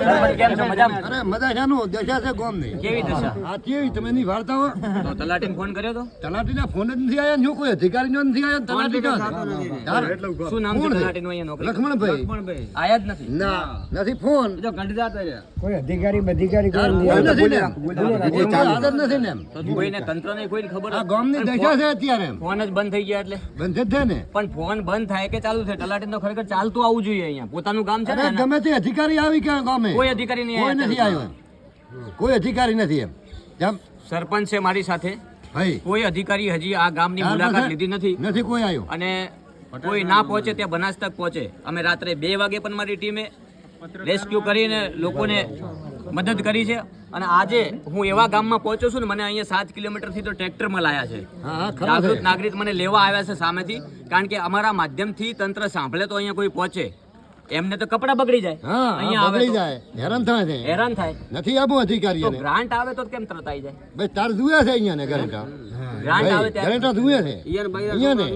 સરપંચ કેમ છો? મજામાં? અરે મજા શાનું દશા છે ગોમની કેવી દશા? આ કેવી? તમે નહીં વાળતા હો તો તલાટીને ફોન કર્યો તો? તલાટીના ફોન જ નથી આયા જો કોઈ અધિકારી નો નથી. આયા તલાટી ક્યાં શું નામ છે કોણ છે? અહીંયા નોકરી? લક્ષ્મણભાઈ આયા જ નથી. ના નથી ફોન. કોઈ અધિકારી અધિકારી કોઈ નથી. ને કોઈ આદત નથી ને એમ. તો કોઈને તંત્રને ખબર આ ગામની દશા છે અત્યારે ફોન જ બંધ થઈ ગયા એટલે. બંધ જ થાય ને. પણ ફોન બંધ થાય કે ચાલુ થાય? તલાટી તો ખરેખર ચાલતું આવવું જોઈએ અહીંયા. પોતાનું કામ છે ને ગમે તે અધિકારી આવી ક્યાં ગામે કોઈ અધિકારી નહીં કોઈ નથી આવ્યો કોઈ અધિકારી નથી એમ. જેમ. સરપંચ છે મારી સાથે. કોઈ અધિકારી હજી આ ગામની મુલાકાત લીધી નથી. નથી કોઈ આવ્યો. અને કોઈ ના પહોંચે ત્યાં બનાસ તક પહોંચે. અમે રાત્રે બે વાગે પણ મારી ટીમે રેસ્ક્યુ કરીને લોકોને મદદ કરી છે. અને આજે હું એવા ગામમાં પહોંચ્યો છું ને મને અહીંયા સાત કિલોમીટરથી તો ટ્રેક્ટરમાં લાયા છે. જાગૃત નાગરિક મને લેવા આવ્યા છે સામેથી. કારણ કે અમારા માધ્યમથી તંત્ર સાંભળે તો અહીંયા કોઈ પહોંચે. એમને તો કપડા બગડી જાય. હા અહીંયા આવે બગડી જાય. હેરાન થાય છે. હેરાન થાય. નથી આવું અધિકારી અધિકારીઓને ગ્રાન્ટ આવે તો કેમ તરત આવી જાય? ભાઈ તાર જુએ છે અહીંયા ને ગ્રાન્ટ ગ્રાન્ટ આવે ત્યારે ગ્રાન્ટ જુએ છે. અહીંયા ને.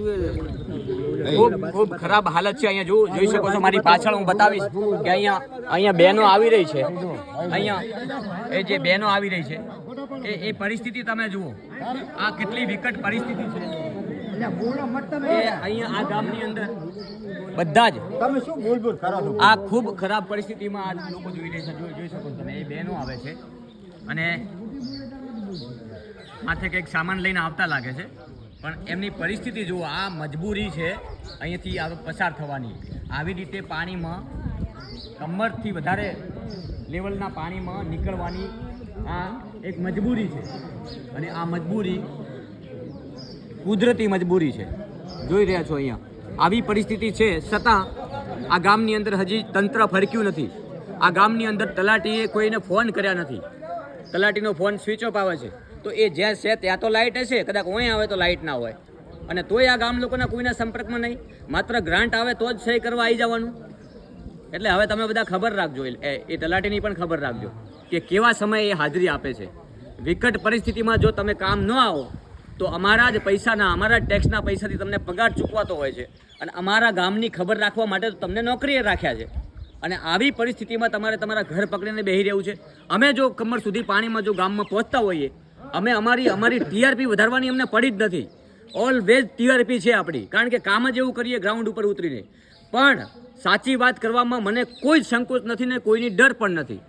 ખૂબ ખૂબ ખરાબ હાલત છે. અહીંયા જો જોઈ શકો છો મારી પાછળ હું બતાવીશ કે અહીંયા અહીંયા બહેનો આવી રહી છે. અહીંયા એ જે બહેનો આવી રહી છે એ એ પરિસ્થિતિ તમે જુઓ. આ કેટલી વિકટ પરિસ્થિતિ છે. અહીંયા આ ગામની અંદર બધા જ. તમે શું મૂળભૂત કરો છો? આ ખૂબ ખરાબ પરિસ્થિતિમાં આ લોકો જોઈ રહ્યા છે. જોઈ શકો છો તમે એ બહેનો આવે છે. અને માથે કંઈક સામાન લઈને આવતા લાગે છે. પણ એમની પરિસ્થિતિ જુઓ આ મજબૂરી છે. અહીંયાથી આ પસાર થવાની. આવી રીતે પાણીમાં કમરથી વધારે લેવલના પાણીમાં નીકળવાની આ એક મજબૂરી છે. અને આ મજબૂરી કુદરતી મજબૂરી છે. જોઈ રહ્યા છો અહીંયા. આવી પરિસ્થિતિ છે છતાં આ ગામની અંદર હજી તંત્ર ફરક્યું નથી. આ ગામની અંદર તલાટીએ કોઈને ફોન કર્યા નથી. તલાટીનો ફોન સ્વિચ ઓફ આવે છે. તો એ જ્યાં છે ત્યાં તો લાઇટ હશે, કદાચ ઓય આવે તો લાઇટ ના હોય. અને તોય આ ગામ લોકોના કોઈના સંપર્કમાં નહીં. માત્ર ગ્રાન્ટ આવે તો જ સહી કરવા આવી જવાનું. એટલે હવે તમે બધા ખબર રાખજો એ તલાટીની પણ ખબર રાખજો કે કેવા સમયે એ હાજરી આપે છે. વિકટ પરિસ્થિતિમાં જો તમે કામ ન આવો તો અમારા જ પૈસાના, અમારા ટેક્સના પૈસાથી તમને પગાર ચૂકવાતો હોય છે. અને અમારા ગામની ખબર રાખવા માટે તો તમને નોકરીએ રાખ્યા છે. અને આવી પરિસ્થિતિમાં તમારે તમારા ઘર પકડીને બેસી રહેવું છે. અમે જો કમર સુધી પાણીમાં જો ગામમાં પહોંચતા હોઈએ, અમે અમારી અમારી ટીઆરપી વધારવાની અમને પડી જ નથી. ઓલવેઝ ટીઆરપી છે આપણી. કારણ કે કામ જ એવું કરીએ ગ્રાઉન્ડ ઉપર ઉતરીને. પણ સાચી વાત કરવામાં મને કોઈ જ સંકોચ નથી ને કોઈની ડર પણ નથી.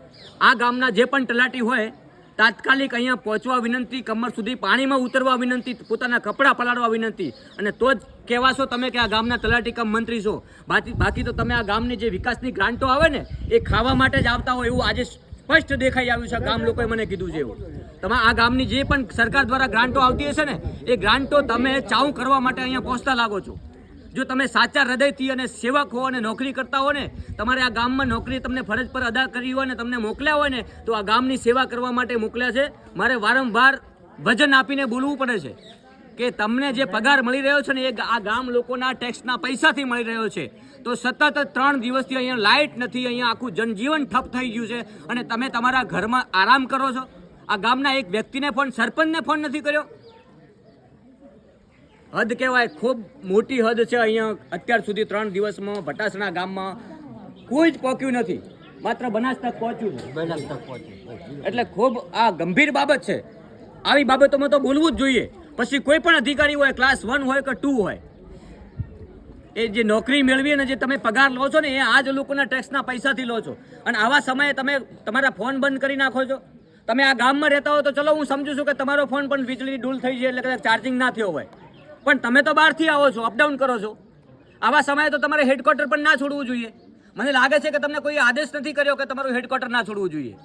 આ ગામના જે પણ તલાટી હોય તાત્કાલિક અહીંયા પહોંચવા વિનંતી, કમર સુધી પાણીમાં ઉતરવા વિનંતી, પોતાના કપડાં પલાળવા વિનંતી. અને તો જ કહેવાશો તમે કે આ ગામના તલાટી કમ મંત્રી છો. બાકી બાકી તો તમે આ ગામની જે વિકાસની ગ્રાન્ટો આવે ને, એ ખાવા માટે જ આવતા હોય એવું આજે સ્પષ્ટ દેખાઈ આવ્યું છે. ગામ લોકોએ મને કીધું છે એવું. તમે, આ ગામની જે પણ સરકાર દ્વારા ગ્રાન્ટો આવતી હશે ને, એ ગ્રાન્ટો તમે ચાઉ કરવા માટે અહીંયા પહોંચતા લાગો છો. જો તમે સાચા હૃદયથી અને સેવક હો અને નોકરી કરતા હો ને તમારે આ ગામમાં નોકરી તમને ફરજ પર અદા કરી હોય ને તમને મોકલ્યા હોય ને, તો આ ગામની સેવા કરવા માટે મોકલ્યા છે. મારે વારંવાર વજન આપીને બોલવું પડે છે કે તમને જે પગાર મળી રહ્યો છે ને, એ આ ગામ લોકોના ટેક્સના પૈસાથી મળી રહ્યો છે. તો સતત ત્રણ દિવસથી અહીંયા લાઇટ નથી, અહીંયા આખું જનજીવન ઠપ થઈ ગયું છે અને તમે તમારા ઘરમાં આરામ કરો છો. આ ગામના એક વ્યક્તિને ફોન સરપંચને ફોન નથી કર્યો. હદ કહેવાય ખૂબ મોટી હદ છે અહીંયા. અત્યાર સુધી ત્રણ દિવસમાં ભટાસણા ગામમાં કોઈ જ પહોંચ્યું નથી. માત્ર બનાસ તક પહોંચ્યું બનાસ તક પહોંચ્યું એટલે ખૂબ આ ગંભીર બાબત છે. આવી બાબતોમાં તો બોલવું જ જોઈએ. પછી કોઈ પણ અધિકારી હોય ક્લાસ વન હોય કે ટુ હોય એ જે નોકરી મેળવી અને જે તમે પગાર લો છો ને એ આ જ લોકોના ટેક્સના પૈસાથી લો છો. અને આવા સમયે તમે તમારા ફોન બંધ કરી નાખો છો. તમે આ ગામમાં રહેતા હો તો ચલો હું સમજુ છું કે તમારો ફોન પણ વીજળી ડૂલ થઈ છે એટલે કદાચ ચાર્જિંગ ના થયો હોય. પણ તમે તો બહારથી આવો છો અપડાઉન કરો છો. આવા સમયે તો તમારે હેડક્વાર્ટર પણ ના છોડવું જોઈએ. મને લાગે છે કે તમને કોઈ આદેશ નથી કર્યો કે તમારું હેડક્વાર્ટર ના છોડવું જોઈએ.